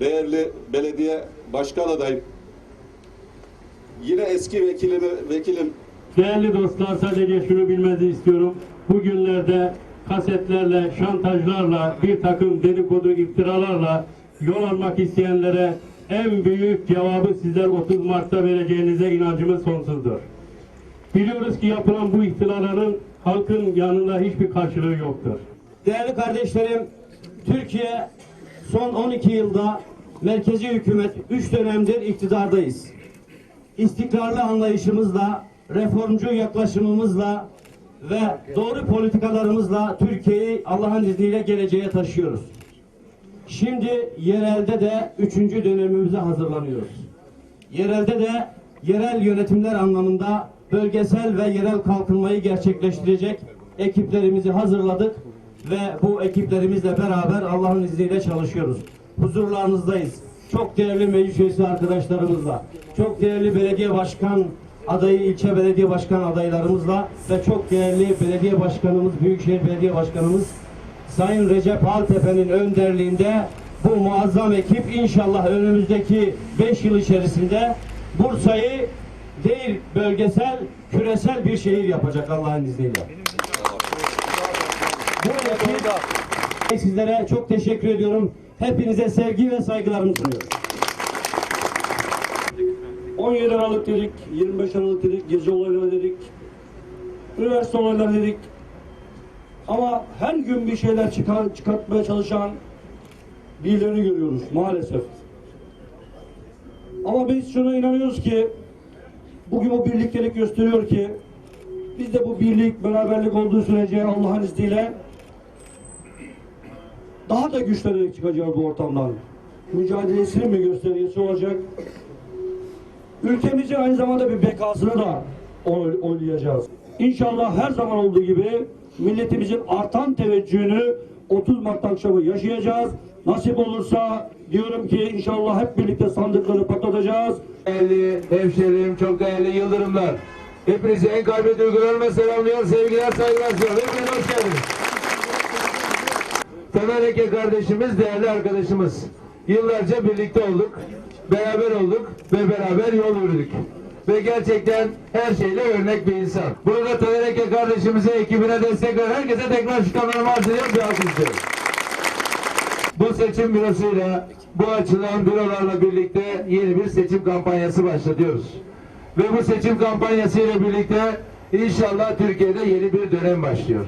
değerli belediye başkan adayım, yine eski vekilimi, vekilim Değerli dostlar sadece şunu bilmenizi istiyorum. Bugünlerde kasetlerle, şantajlarla, bir takım dedikodu iftiralarla yol almak isteyenlere en büyük cevabı sizler 30 Mart'ta vereceğinize inancımız sonsuzdur. Biliyoruz ki yapılan bu iftiraların halkın yanında hiçbir karşılığı yoktur. Değerli kardeşlerim, Türkiye son 12 yılda merkezi hükümet 3 dönemdir iktidardayız. İstikrarlı anlayışımızla, reformcu yaklaşımımızla ve doğru politikalarımızla Türkiye'yi Allah'ın izniyle geleceğe taşıyoruz. Şimdi yerelde de 3. dönemimize hazırlanıyoruz. Yerelde de yerel yönetimler anlamında bölgesel ve yerel kalkınmayı gerçekleştirecek ekiplerimizi hazırladık ve bu ekiplerimizle beraber Allah'ın izniyle çalışıyoruz. Huzurlarınızdayız. Çok değerli meclis üyesi arkadaşlarımızla, çok değerli belediye başkan adayı, ilçe belediye başkan adaylarımızla ve çok değerli belediye başkanımız, Büyükşehir Belediye Başkanımız Sayın Recep Altepe'nin önderliğinde bu muazzam ekip inşallah önümüzdeki 5 yıl içerisinde Bursa'yı değil bölgesel, küresel bir şehir yapacak Allah'ın izniyle. Bu ekip sizlere çok teşekkür ediyorum. Hepinize sevgi ve saygılarımı sunuyorum. 17 Aralık dedik, 25 Aralık dedik, gece olayları dedik, üniversite olayları dedik. Ama her gün bir şeyler çıkar, çıkartmaya çalışan birilerini görüyoruz maalesef. Ama biz şuna inanıyoruz ki bugün o birliktelik gösteriyor ki biz de bu birlik, beraberlik olduğu sürece Allah'ın izniyle daha da güçlenerek çıkacağız bu ortamdan. Mücadelesinin bir göstergesi olacak. Ülkemizin aynı zamanda bir bekasını da oy- oylayacağız. İnşallah her zaman olduğu gibi milletimizin artan teveccühünü 30 Mart akşamı yaşayacağız. Nasip olursa diyorum ki inşallah hep birlikte sandıkları patlatacağız. Değerli hemşehrilerim, çok değerli yıldırımlar. Hepinizi en kalbi duygularımla selamlıyor, sevgiler, saygılar sunuyorum. Hepiniz hoş geldiniz. Temel Eke kardeşimiz, değerli arkadaşımız. Yıllarca birlikte olduk, beraber olduk ve beraber yol yürüdük. Ve gerçekten her şeyle örnek bir insan. Burada Temel Eke kardeşimize, ekibine destek veren herkese tekrar şu kameramı ediyorum, bir. Bu seçim bürosuyla, bu açılan bürolarla birlikte yeni bir seçim kampanyası başlatıyoruz. Ve bu seçim kampanyası ile birlikte inşallah Türkiye'de yeni bir dönem başlıyor.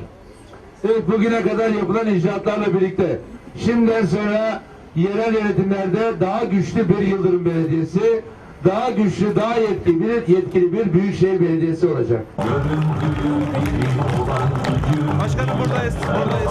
Bugüne kadar yapılan icraatlarla birlikte şimdiden sonra yerel yönetimlerde daha güçlü bir Yıldırım Belediyesi, daha güçlü, daha yetkili bir, yetkili bir Büyükşehir Belediyesi olacak. Başkanım buradayız. Buradayız.